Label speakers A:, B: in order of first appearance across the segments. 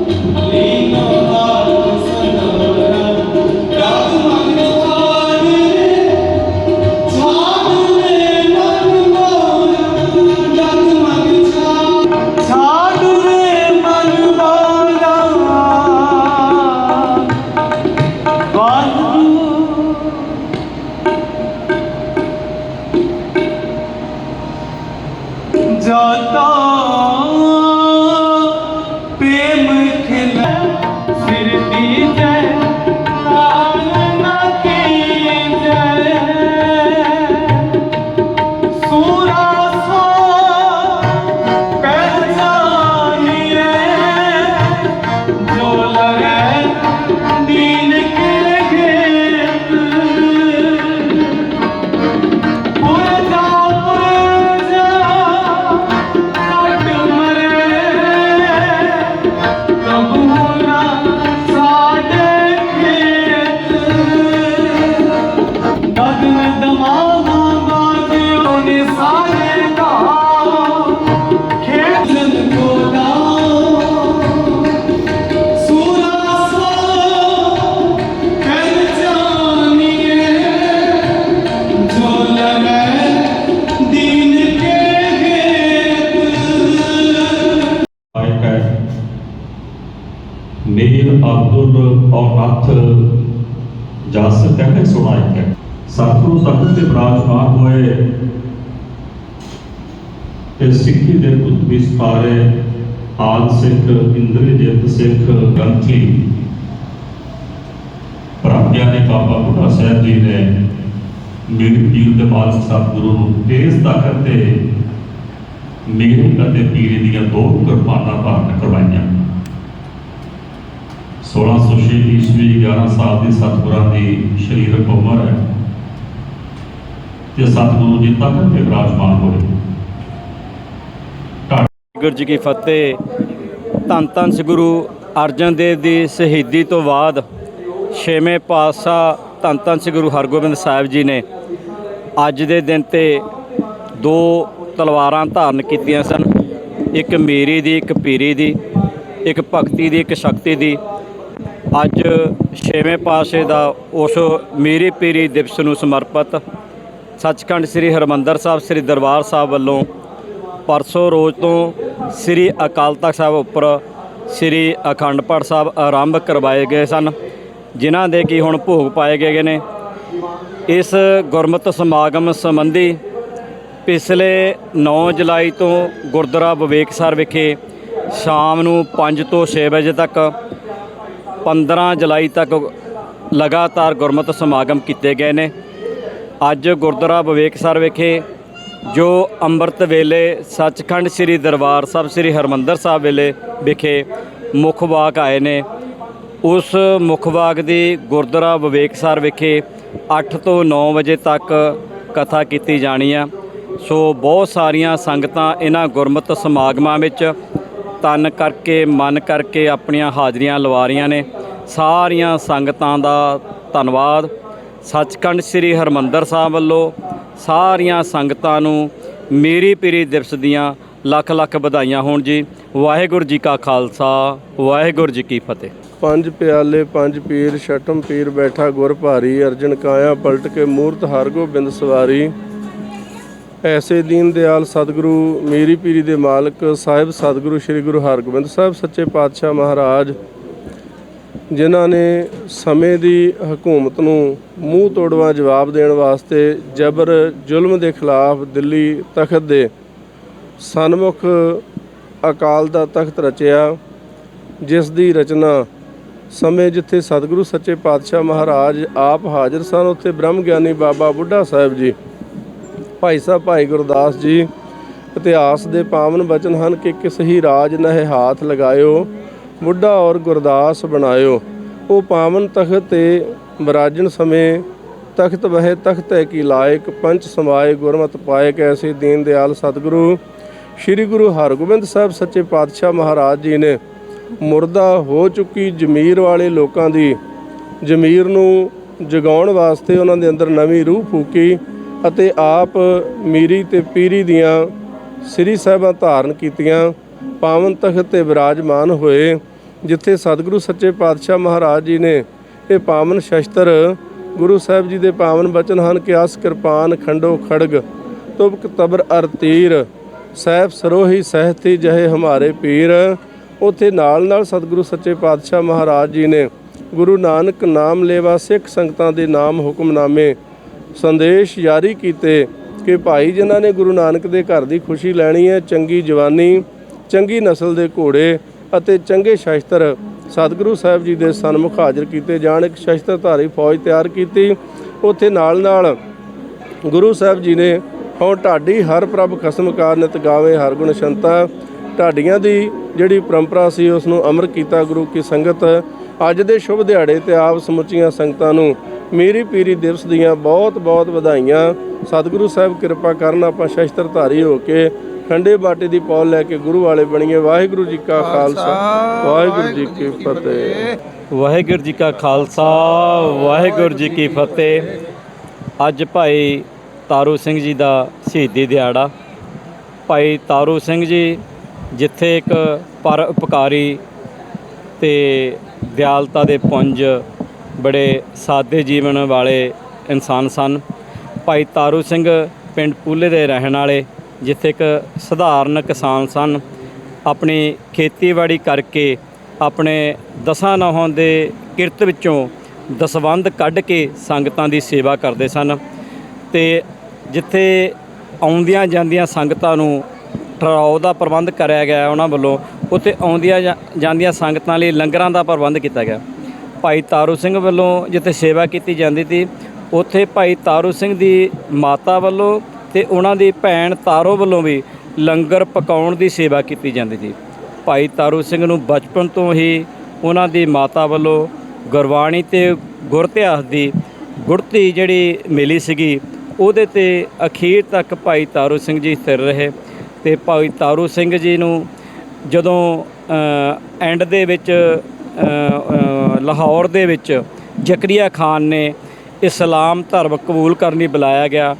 A: Oh, Mir
B: Abdul ਔਨਾਥ ਜਸ ਕਹਿੰਦੇ ਸੁਣਾਇਕ ਹੈ ਸਤਿਗੁਰੂ ਤਖਤ ਤੇ ਬਿਰਾਜਮਾਨ ਹੋਏ ਤੇ ਸਿੱਖੀ ਦੇ ਪੁੱਤ ਵੀ ਆਦ ਸਿੱਖ ਇੰਦਰਜੀਤ ਸਿੱਖ ਗੰਥੀ ਪ੍ਰਾਪਿਆ ਨੇ ਬਾਬਾ ਬੁੱਢਾ ਸਾਹਿਬ ਜੀ ਨੇ ਮੇਰੇ ਪੀਰ ਦੇ ਮਾਲਕ ਸਤਿਗੁਰੂ ਨੂੰ ਤੇਜ਼ ਤਾਕਤ ਤੇ ਮੇਰੀ ਅਤੇ ਪੀਰੀ ਦੀਆਂ ਦੋ ਕੁਰਬਾਨਾਂ ਧਾਰਨ ਕਰਵਾਈਆਂ। 1606 ਈਸਵੀ 11 ਸਾਲ ਦੀ ਸਤਿਗੁਰਾਂ ਦੀ ਸਰੀਰਕ ਉਮਰ ਹੈ ਤੇ ਸਤਿਗੁਰੂ ਜੀ ਤਖਤ ਤੇ ਵਿਰਾਜਮਾਨ ਹੋਏ।
C: ਵਾਹਿਗੁਰੂ ਜੀ ਕੀ ਫਤਿਹ। ਧੰਨ ਧੰਨ ਸ੍ਰੀ ਗੁਰੂ ਅਰਜਨ ਦੇਵ ਦੀ ਸ਼ਹੀਦੀ ਤੋਂ ਬਾਅਦ ਛੇਵੇਂ ਪਾਤਸ਼ਾਹ ਧੰਨ ਧੰਨ ਸ੍ਰੀ ਗੁਰੂ ਹਰਗੋਬਿੰਦ ਸਾਹਿਬ ਜੀ ਨੇ ਅੱਜ ਦੇ ਦਿਨ ਤੇ ਦੋ ਤਲਵਾਰਾਂ ਧਾਰਨ ਕੀਤੀਆਂ ਸਨ। ਇੱਕ ਮੇਰੀ ਦੀ, ਇੱਕ ਪੀਰੀ ਦੀ, ਇੱਕ ਭਗਤੀ ਦੀ, ਇੱਕ ਸ਼ਕਤੀ ਦੀ। ਅੱਜ ਛੇਵੇਂ ਪਾਤਸ਼ਾਹ ਦਾ ਉਸ ਮੇਰੀ ਪੀਰੀ ਦਿਵਸ ਨੂੰ ਸਮਰਪਿਤ ਸੱਚਖੰਡ ਸ੍ਰੀ ਹਰਮੰਦਰ ਸਾਹਿਬ, ਸ੍ਰੀ ਦਰਬਾਰ ਸਾਹਿਬ ਵੱਲੋਂ ਪਰਸੋਂ ਰੋਜ਼ ਤੋਂ ਸ੍ਰੀ ਅਕਾਲ ਤਖਤ ਸਾਹਿਬ ਉੱਪਰ ਸ੍ਰੀ ਅਖੰਡ ਪਾਠ ਸਾਹਿਬ ਆਰੰਭ ਕਰਵਾਏ ਗਏ ਸਨ, ਜਿਨ੍ਹਾਂ ਦੇ ਕੀ ਹੁਣ ਭੋਗ ਪਾਏ ਗਏ ਨੇ। ਇਸ ਗੁਰਮਤਿ ਸਮਾਗਮ ਸੰਬੰਧੀ ਪਿਛਲੇ 9 ਜੁਲਾਈ ਤੋਂ ਗੁਰਦੁਆਰਾ ਵਿਵੇਕ ਸਰ ਵਿਖੇ ਸ਼ਾਮ ਨੂੰ 5 ਤੋਂ 6 ਵਜੇ ਤੱਕ 15 ਜੁਲਾਈ ਤੱਕ ਲਗਾਤਾਰ ਗੁਰਮਤਿ ਸਮਾਗਮ ਕੀਤੇ ਗਏ ਨੇ। ਅੱਜ ਗੁਰਦੁਆਰਾ ਵਿਵੇਕਸਰ ਵਿਖੇ ਜੋ ਅੰਮ੍ਰਿਤ ਵੇਲੇ ਸੱਚਖੰਡ ਸ੍ਰੀ ਦਰਬਾਰ ਸਾਹਿਬ ਸ੍ਰੀ ਹਰਮੰਦਰ ਸਾਹਿਬ ਵੇਲੇ ਵਿਖੇ ਮੁੱਖ ਵਾਕ ਆਏ ਨੇ, ਉਸ ਮੁੱਖ ਵਾਕ ਦੀ ਗੁਰਦੁਆਰਾ ਵਿਵੇਕਸਰ ਵਿਖੇ 8 ਤੋਂ 9 ਵਜੇ ਤੱਕ ਕਥਾ ਕੀਤੀ ਜਾਣੀ ਆ। ਸੋ ਬਹੁਤ ਸਾਰੀਆਂ ਸੰਗਤਾਂ ਇਹਨਾਂ ਗੁਰਮਤਿ ਸਮਾਗਮਾਂ ਵਿੱਚ ਤਨ ਕਰਕੇ, ਮਨ ਕਰਕੇ ਆਪਣੀਆਂ ਹਾਜ਼ਰੀਆਂ ਲਵਾ ਰਹੀਆਂ ਨੇ। ਸਾਰੀਆਂ ਸੰਗਤਾਂ ਦਾ ਧੰਨਵਾਦ। ਸੱਚਖੰਡ ਸ੍ਰੀ ਹਰਮੰਦਰ ਸਾਹਿਬ ਵੱਲੋਂ ਸਾਰੀਆਂ ਸੰਗਤਾਂ ਨੂੰ ਮੇਰੀ ਪੀਰੀ ਦਿਵਸ ਦੀਆਂ ਲੱਖ ਲੱਖ ਵਧਾਈਆਂ ਹੋਣ ਜੀ। ਵਾਹਿਗੁਰੂ ਜੀ ਕਾ ਖਾਲਸਾ, ਵਾਹਿਗੁਰੂ ਜੀ ਕੀ ਫਤਿਹ।
D: ਪੰਜ ਪਿਆਲੇ, ਪੰਜ ਪੀਰ, ਛਟਮ ਪੀਰ ਬੈਠਾ ਗੁਰ ਭਾਰੀ, ਅਰਜਨ ਕਾਇਆ, ਪਲਟ ਕੇ ਮੂਰਤ ਹਰਗੋਬਿੰਦ ਸਵਾਰੀ। ਐਸੇ ਦੀਨ ਦਿਆਲ ਸਤਿਗੁਰੂ, ਮੇਰੀ ਪੀਰੀ ਦੇ ਮਾਲਕ, ਸਾਹਿਬ ਸਤਿਗੁਰੂ ਸ੍ਰੀ ਗੁਰੂ ਹਰਗੋਬਿੰਦ ਸਾਹਿਬ ਸੱਚੇ ਪਾਤਸ਼ਾਹ ਮਹਾਰਾਜ, ਜਿਨ੍ਹਾਂ ਨੇ ਸਮੇਂ ਦੀ ਹਕੂਮਤ ਨੂੰ ਮੂੰਹ ਤੋੜਵਾ ਜਵਾਬ ਦੇਣ ਵਾਸਤੇ ਜਬਰ ਜ਼ੁਲਮ ਦੇ ਖਿਲਾਫ ਦਿੱਲੀ ਤਖਤ ਦੇ ਸਨਮੁਖ ਅਕਾਲ ਦਾ ਤਖਤ ਰਚਿਆ, ਜਿਸ ਦੀ ਰਚਨਾ ਸਮੇਂ ਜਿੱਥੇ ਸਤਿਗੁਰੂ ਸੱਚੇ ਪਾਤਸ਼ਾਹ ਮਹਾਰਾਜ ਆਪ ਹਾਜ਼ਰ ਸਨ, ਉੱਥੇ ਬ੍ਰਹਮ ਗਿਆਨੀ ਬਾਬਾ ਬੁੱਢਾ ਸਾਹਿਬ ਜੀ ਭਾਈ ਸਾਹਿਬ, ਭਾਈ ਗੁਰਦਾਸ ਜੀ, ਇਤਿਹਾਸ ਦੇ ਪਾਵਨ ਬਚਨ ਹਨ ਕਿ ਕਿਸ ਹੀ ਰਾਜ ਨਹਿ ਹਾਥ ਲਗਾਇਓ, ਬੁੱਢਾ ਔਰ ਗੁਰਦਾਸ ਬਣਾਇਓ। ਉਹ ਪਾਵਨ ਤਖਤ ਤੇ ਵਿਰਾਜਣ ਸਮੇਂ ਤਖਤ ਵਹਿ ਤਖਤ ਹੈ ਕੀ ਲਾਇਕ ਪੰਚ ਸਮਾਏ ਗੁਰਮਤ ਪਾਏ ਕੈਸੇ ਦੀਨ ਦਿਆਲ ਸਤਿਗੁਰੂ। ਸ੍ਰੀ ਗੁਰੂ ਹਰਗੋਬਿੰਦ ਸਾਹਿਬ ਸੱਚੇ ਪਾਤਸ਼ਾਹ ਮਹਾਰਾਜ ਜੀ ਨੇ ਮੁਰਦਾ ਹੋ ਚੁੱਕੀ ਜ਼ਮੀਰ ਵਾਲੇ ਲੋਕਾਂ ਦੀ ਜ਼ਮੀਰ ਨੂੰ ਜਗਾਉਣ ਵਾਸਤੇ ਉਹਨਾਂ ਦੇ ਅੰਦਰ ਨਵੀਂ ਰੂਹ ਫੂਕੀ। ਅਤੇ ਆਪ ਮੀਰੀ ਤੇ ਪੀਰੀ ਦੀਆਂ ਸ੍ਰੀ ਸਾਹਿਬਾਂ ਧਾਰਨ ਕੀਤੀਆਂ, ਪਾਵਨ ਤਖਤ ਤੇ ਵਿਰਾਜਮਾਨ ਹੋਏ, ਜਿੱਥੇ ਸਤਿਗੁਰੂ ਸੱਚੇ ਪਾਤਸ਼ਾਹ ਮਹਾਰਾਜ ਜੀ ਨੇ ਇਹ ਪਾਵਨ ਸ਼ਸਤਰ ਗੁਰੂ ਸਾਹਿਬ ਜੀ ਦੇ ਪਾਵਨ ਬਚਨ ਹਨ ਕਿ ਆਸ ਕਿਰਪਾਨ, ਖੰਡੋ, ਖੜਗ ਤੁਬਕ ਤਬਰ, ਅਰ, ਤੀਰ ਸਹਿਬ ਸਰੋਹੀ, ਸਹਿਤੀ, ਜਹੇ, ਹਮਾਰੇ, ਪੀਰ। ਉਥੇ ਨਾਲ ਨਾਲ ਸਤਿਗੁਰੂ ਸੱਚੇ ਪਾਤਸ਼ਾਹ ਮਹਾਰਾਜ ਜੀ ਨੇ ਗੁਰੂ ਨਾਨਕ ਨਾਮ ਲੇਵਾ ਸਿੱਖ ਸੰਗਤਾਂ ਦੇ ਨਾਮ ਹੁਕਮਨਾਮੇ ਸੰਦੇਸ਼ ਜਾਰੀ ਕੀਤੇ ਕਿ ਭਾਈ ਜਿਨ੍ਹਾਂ ਨੇ ਗੁਰੂ ਨਾਨਕ ਦੇ ਘਰ ਦੀ ਖੁਸ਼ੀ ਲੈਣੀ ਹੈ, ਚੰਗੀ ਜਵਾਨੀ, ਚੰਗੀ ਨਸਲ ਦੇ ਘੋੜੇ ਅਤੇ ਚੰਗੇ ਸ਼ਸਤਰ ਸਤਿਗੁਰੂ ਸਾਹਿਬ ਜੀ ਦੇ ਸਨਮੁਖ ਹਾਜ਼ਰ ਕੀਤੇ ਜਾਣ, ਇੱਕ ਸ਼ਸਤਰਧਾਰੀ ਫੌਜ ਤਿਆਰ ਕੀਤੀ। ਉੱਥੇ ਨਾਲ ਨਾਲ ਗੁਰੂ ਸਾਹਿਬ ਜੀ ਨੇ ਹਉ ਢਾਡੀ ਹਰ ਪ੍ਰਭ ਖਸਮ ਕਾਰ ਨਿਤ ਗਾਵੇ ਹਰ ਗੁਣ ਸ਼ੰਤਾ। ਢਾਡੀਆਂ ਦੀ ਜਿਹੜੀ ਪਰੰਪਰਾ ਸੀ ਉਸ ਨੂੰ ਅਮਰ ਕੀਤਾ ਗੁਰੂ ਕੀ ਸੰਗਤ। ਅੱਜ ਦੇ ਸ਼ੁਭ ਦਿਹਾੜੇ ਤੇ ਆਪ ਸਮੁੱਚੀਆਂ ਸੰਗਤਾਂ ਨੂੰ ਮੇਰੀ ਪੀਰੀ ਦਿਵਸ ਦੀਆਂ ਬਹੁਤ ਬਹੁਤ ਵਧਾਈਆਂ। ਸਤਿਗੁਰੂ ਸਾਹਿਬ ਕਿਰਪਾ ਕਰਨ ਆਪਾਂ ਸ਼ਸਤਰਧਾਰੀ ਹੋ ਕੇ ਠੰਡੇ ਬਾਟੇ ਦੀ ਪੌਲ ਲੈ ਕੇ ਗੁਰੂ ਵਾਲੇ ਬਣੀਏ। ਵਾਹਿਗੁਰੂ ਜੀ ਕਾ ਖਾਲਸਾ ਵਾਹਿਗੁਰੂ ਜੀ ਕੀ ਫਤਿਹ।
C: ਵਾਹਿਗੁਰੂ ਜੀ ਕਾ ਖਾਲਸਾ ਵਾਹਿਗੁਰੂ ਜੀ ਕੀ ਫਤਿਹ। ਅੱਜ ਭਾਈ ਤਾਰੂ ਸਿੰਘ ਜੀ ਦਾ ਸ਼ਹੀਦੀ ਦਿਹਾੜਾ। ਭਾਈ ਤਾਰੂ ਸਿੰਘ ਜੀ ਜਿੱਥੇ ਇੱਕ ਪਰ ਉਪਕਾਰੀ ਤੇ ਦਿਆਲਤਾ ਦੇ ਪੁੰਜ ਬੜੇ ਸਾਦੇ ਜੀਵਨ ਵਾਲੇ ਇਨਸਾਨ ਸਨ। ਭਾਈ ਤਾਰੂ ਸਿੰਘ ਪਿੰਡ ਪੂਲੇ ਦੇ ਰਹਿਣ ਵਾਲੇ, ਜਿੱਥੇ ਇੱਕ ਸਧਾਰਨ ਕਿਸਾਨ ਸਨ। ਆਪਣੀ ਖੇਤੀਬਾੜੀ ਕਰਕੇ ਆਪਣੇ ਦਸਾਂ ਨੌਹਾਂ ਦੇ ਕਿਰਤ ਵਿੱਚੋਂ ਦਸਵੰਧ ਕੱਢ ਕੇ ਸੰਗਤਾਂ ਦੀ ਸੇਵਾ ਕਰਦੇ ਸਨ ਤੇ ਜਿੱਥੇ ਆਉਂਦੀਆਂ ਜਾਂਦੀਆਂ ਸੰਗਤਾਂ ਨੂੰ ਠਹਿਰਾਓ ਦਾ ਪ੍ਰਬੰਧ ਕਰਿਆ ਗਿਆ ਉਹਨਾਂ ਵੱਲੋਂ, ਉੱਥੇ ਆਉਂਦੀਆਂ ਜਾਂ- ਜਾਂਦੀਆਂ ਸੰਗਤਾਂ ਲਈ ਲੰਗਰਾਂ ਦਾ ਪ੍ਰਬੰਧ ਕੀਤਾ ਗਿਆ। ਭਾਈ ਤਾਰੂ ਸਿੰਘ ਵੱਲੋਂ ਜਿੱਥੇ ਸੇਵਾ ਕੀਤੀ ਜਾਂਦੀ ਸੀ, ਉੱਥੇ ਭਾਈ ਤਾਰੂ ਸਿੰਘ ਦੀ ਮਾਤਾ ਵੱਲੋਂ ਤੇ ਉਹਨਾਂ ਦੀ ਭੈਣ ਤਾਰੋ ਵੱਲੋਂ ਵੀ ਲੰਗਰ ਪਕਾਉਣ ਦੀ ਸੇਵਾ ਕੀਤੀ ਜਾਂਦੀ ਸੀ। ਭਾਈ ਤਾਰੂ ਸਿੰਘ ਨੂੰ ਬਚਪਨ ਤੋਂ ਹੀ ਉਹਨਾਂ ਦੀ ਮਾਤਾ ਵੱਲੋਂ ਗੁਰਬਾਣੀ ਤੇ ਗੁਰ ਦੀ ਗੁੜਤੀ ਜਿਹੜੀ ਮਿਲੀ ਸੀਗੀ, ਉਹਦੇ ਤੇ ਅਖੀਰ ਤੱਕ ਭਾਈ ਤਾਰੂ ਸਿੰਘ ਜੀ ਸਥਿਰ ਰਹੇ ਤੇ ਭਾਈ ਤਾਰੂ ਸਿੰਘ ਜੀ ਨੂੰ ਜਦੋਂ ਐਂਡ ਦੇ ਵਿੱਚ ਲਾਹੌਰ ਦੇ ਵਿੱਚ ਜ਼ਕਰੀਆ ਖਾਨ ਨੇ ਇਸਲਾਮ ਧਰਮ ਕਬੂਲ ਕਰਨ ਲਈ ਬੁਲਾਇਆ ਗਿਆ।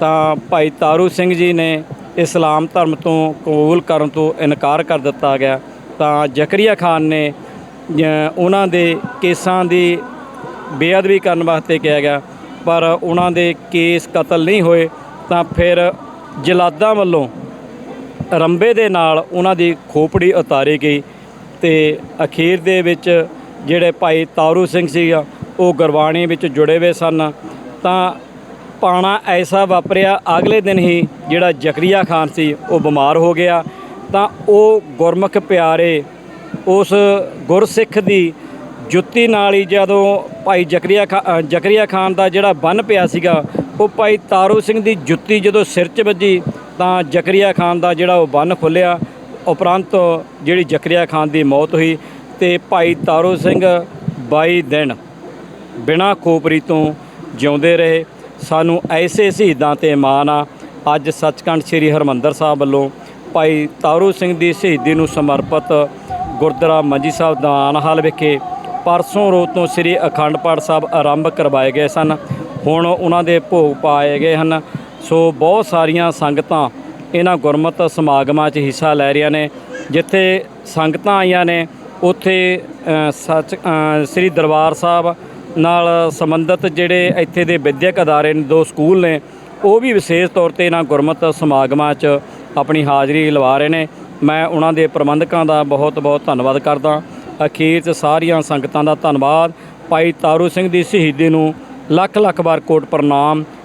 C: ਤਾਂ ਭਾਈ ਤਾਰੂ ਸਿੰਘ ਜੀ ਨੇ ਇਸਲਾਮ ਧਰਮ ਤੋਂ ਕਬੂਲ ਕਰਨ ਤੋਂ ਇਨਕਾਰ ਕਰ ਦਿੱਤਾ ਗਿਆ। ਤਾਂ ਜ਼ਕਰੀਆ ਖਾਨ ਨੇ ਉਹਨਾਂ ਦੇ ਕੇਸਾਂ ਦੀ ਬੇਅਦਬੀ ਕਰਨ ਵਾਸਤੇ ਕਿਹਾ ਗਿਆ। ਪਰ ਉਹਨਾਂ ਦੇ ਕੇਸ ਕਤਲ ਨਹੀਂ ਹੋਏ, ਤਾਂ ਫਿਰ ਜਲਾਦਾਂ ਵੱਲੋਂ ਰੰਬੇ ਦੇ ਨਾਲ ਉਹਨਾਂ ਦੀ ਖੋਪੜੀ ਉਤਾਰੀ ਗਈ। ਤੇ ਅਖੀਰ ਦੇ ਵਿੱਚ ਜਿਹੜੇ ਭਾਈ ਤਾਰੂ ਸਿੰਘ ਸੀਗਾ, ਉਹ ਗੁਰਬਾਣੀ ਵਿੱਚ ਜੁੜੇ ਹੋਏ ਸਨ। ਤਾਂ ਪਾਣਾ ਐਸਾ ਵਾਪਰਿਆ, ਅਗਲੇ ਦਿਨ ਹੀ ਜਿਹੜਾ ਜ਼ਕਰੀਆ ਖਾਨ ਸੀ, ਉਹ ਬਿਮਾਰ ਹੋ ਗਿਆ। ਤਾਂ ਉਹ ਗੁਰਮੁਖ ਪਿਆਰੇ, ਉਸ ਗੁਰਸਿੱਖ ਦੀ ਜੁੱਤੀ ਨਾਲ ਹੀ ਜਦੋਂ ਭਾਈ ਜ਼ਕਰੀਆ ਖਾ ਜ਼ਕਰੀਆ ਖਾਨ ਦਾ ਜਿਹੜਾ ਬੰਨ ਪਿਆ ਸੀਗਾ, ਉਹ ਭਾਈ ਤਾਰੂ ਸਿੰਘ ਦੀ ਜੁੱਤੀ ਜਦੋਂ ਸਿਰ 'ਚ ਵੱਜੀ, ਤਾਂ ਜ਼ਕਰੀਆ ਖਾਨ ਦਾ ਜਿਹੜਾ ਉਹ ਬੰਨ ਖੁੱਲਿਆ ਉਪਰੰਤ ਜਿਹੜੀ ਜ਼ਕਰੀਆ ਖਾਨ ਦੀ ਮੌਤ ਹੋਈ ਤੇ ਭਾਈ ਤਾਰੂ ਸਿੰਘ 22 ਦਿਨ ਬਿਨਾਂ ਖੋਪਰੀ ਤੋਂ ਜਿਉਂਦੇ ਰਹੇ। ਸਾਨੂੰ ਐਸੇ ਸ਼ਹੀਦਾਂ ਤੇ ਮਾਣ ਆ। ਅੱਜ ਸੱਚਖੰਡ ਸ੍ਰੀ ਹਰਮੰਦਰ ਸਾਹਿਬ ਵੱਲੋਂ ਭਾਈ ਤਾਰੂ ਸਿੰਘ ਦੀ ਸ਼ਹੀਦੀ ਨੂੰ ਸਮਰਪਿਤ ਗੁਰਦੁਆਰਾ ਮੰਜੀ ਸਾਹਿਬ ਦਾਨ ਹਾਲ ਵਿਖੇ ਪਰਸੋਂ ਰੋਜ਼ ਤੋਂ ਸ੍ਰੀ ਅਖੰਡ ਪਾਠ ਸਾਹਿਬ ਆਰੰਭ ਕਰਵਾਏ ਗਏ ਸਨ। ਹੁਣ ਉਹਨਾਂ ਦੇ ਭੋਗ ਪਾਏ ਗਏ ਹਨ। ਸੋ ਬਹੁਤ ਸਾਰੀਆਂ ਸੰਗਤਾਂ ਇਹਨਾਂ ਗੁਰਮਤਿ ਸਮਾਗਮਾਂ 'ਚ ਹਿੱਸਾ ਲੈ ਰਹੀਆਂ ਨੇ, ਜਿੱਥੇ ਸੰਗਤਾਂ ਆਈਆਂ ਨੇ, ਉੱਥੇ ਸੱਚ ਸ੍ਰੀ ਦਰਬਾਰ ਸਾਹਿਬ ਨਾਲ ਸੰਬੰਧਿਤ ਜਿਹੜੇ ਇੱਥੇ ਦੇ ਵਿਦਿਅਕ ਅਦਾਰੇ ਨੇ, ਦੋ ਸਕੂਲ ਨੇ, ਉਹ ਵੀ ਵਿਸ਼ੇਸ਼ ਤੌਰ ਤੇ ਇਹਨਾਂ ਗੁਰਮਤਿ ਸਮਾਗਮਾਂ 'ਚ ਆਪਣੀ ਹਾਜ਼ਰੀ ਲਵਾ ਰਹੇ ਨੇ। ਮੈਂ ਉਹਨਾਂ ਦੇ ਪ੍ਰਬੰਧਕਾਂ ਦਾ ਬਹੁਤ ਬਹੁਤ ਧੰਨਵਾਦ ਕਰਦਾ। ਅਖੀਰ 'ਚ ਸਾਰੀਆਂ ਸੰਗਤਾਂ ਦਾ ਧੰਨਵਾਦ। ਭਾਈ ਤਾਰੂ ਸਿੰਘ ਦੀ ਸ਼ਹੀਦੀ ਨੂੰ ਲੱਖ ਲੱਖ ਵਾਰ ਕੋਟ ਪ੍ਰਣਾਮ।